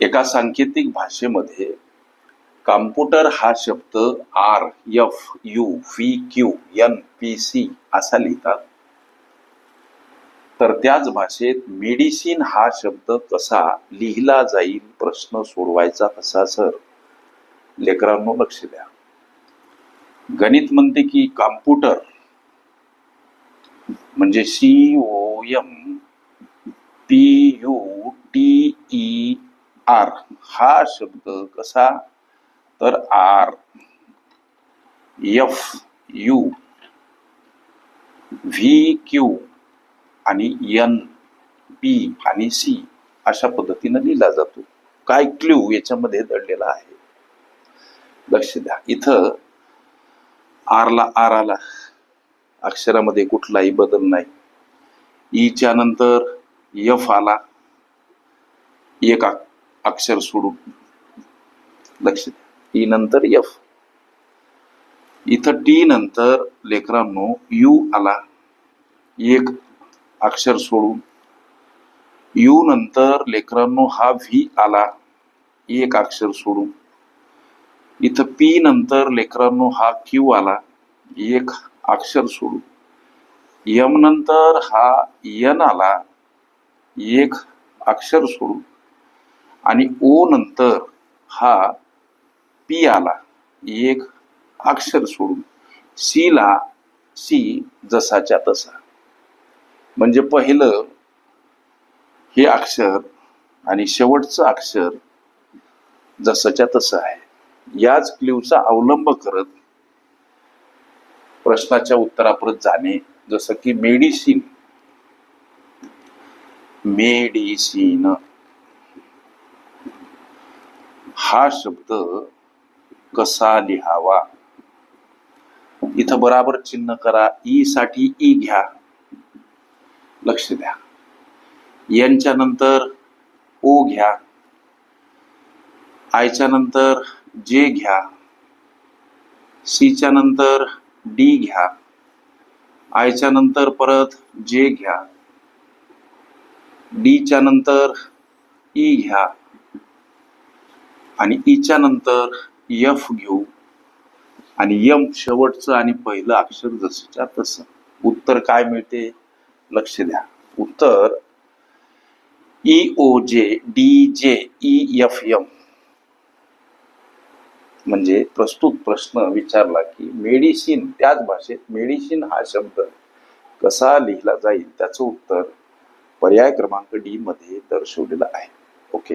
एका सांकेतिक भाषेमध्ये कॉम्प्युटर हा शब्द R F U V Q N P C असा लिहितात. तर त्याच भाषेत मेडिसिन हा शब्द कसा लिहिला जाईल प्रश्न सोडवायचा कसा सर. लेकरांनो लक्ष द्या. गणित म्हणते की कॉम्प्युटर म्हणजे C O M P U T E R. हा शब्द कसा? तर R. F. U. V. Q. आणि एन. पी आणि सी. अशा पद्धतीनं लिहिला जातो. काय क्ल्यू याच्यामध्ये दडलेला आहे? लक्ष द्या. इथं आरला आर आला. अक्षरामध्ये कुठलाही बदल नाही. ईच्या नंतर यफ आला. एक अक्षर सोडून. लक्ष टी ई e नंतर यफ इथं टी नंतर लेकरांनो यू आला. एक अक्षर सोडून. यू नंतर लेकरांनो हा व्ही आला. एक अक्षर सोडून. इथं पी नंतर लेकरांनो हा क्यू आला. एक अक्षर सोडून. यम नंतर हा यन आला. एक अक्षर सोडून. आणि ओ नंतर हा पी आला. एक अक्षर सोडून. सी ला सी जसाच्या तसा. म्हणजे पहिलं हे अक्षर आणि शेवटचं अक्षर जसंच्या तसं आहे. याच क्ल्यूचा अवलंब करत प्रश्नाच्या उत्तरापर्यंत जाणे. जसं की मेडिसिन. मेडिसिन. हा शब्द कसा लिहावा? इथं बराबर चिन्ह करा, ई साठी ई घ्या. लक्ष द्या. यांच्या नंतर ओ घ्या. आयच्या नंतर जे घ्या. सीच्या नंतर डी घ्या. आयच्या नंतर परत जे घ्या. डीच्या नंतर ई घ्या. आणि ईच्या नंतर यफ घेऊ. आणि यम शेवटचं आणि पहिलं अक्षर जसंच्या तसं. उत्तर काय मिळते? लक्ष द्या. उत्तर ई ओ जे D J E F M म्हणजे प्रस्तुत प्रश्न विचारला की मेडिसिन त्याच भाषेत मेडिसिन हा शब्द कसा लिहिला जाईल? त्याचं उत्तर पर्याय क्रमांक डी मध्ये दर्शवलेलं आहे. ओके